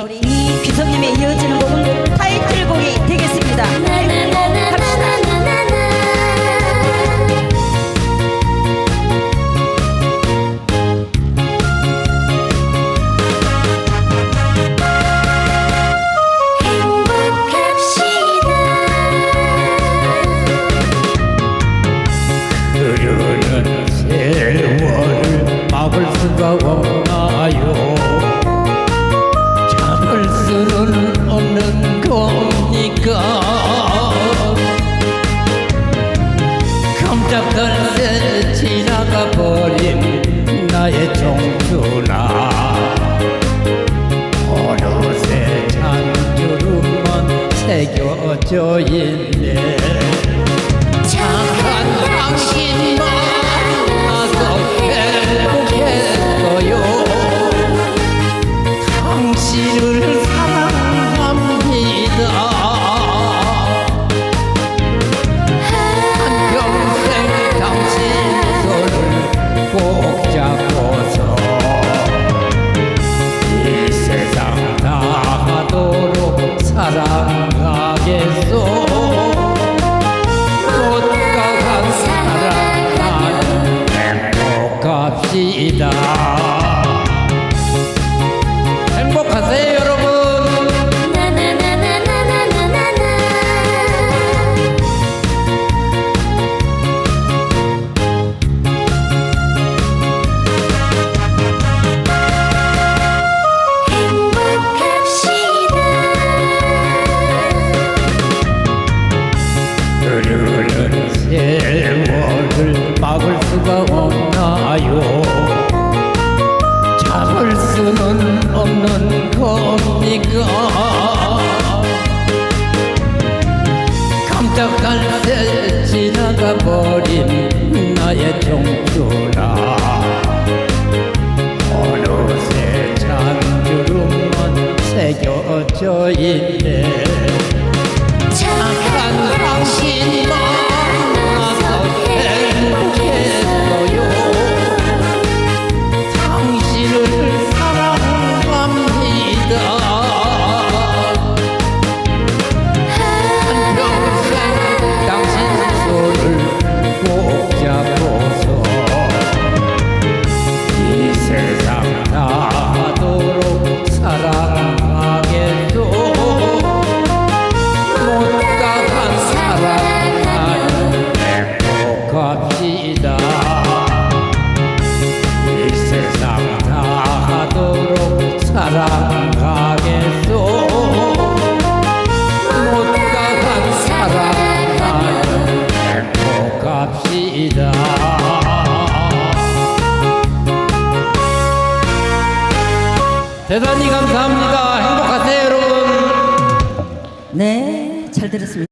우리 이 귀성님에 이어지는 곡은 타이틀곡이 되겠습니다. 깜짝할 새 지나가 버린 나의 청춘아 어느새 잔주름만 새겨져 있 수가 없나요? 참을 수는 없는 겁니까? 깜짝할 새 지나가 버린 나의 청춘아 어느새 잔주름만 새겨져 있 행복합시다. 대단히 감사합니다. 행복하세요 여러분. 네, 잘 들었습니다.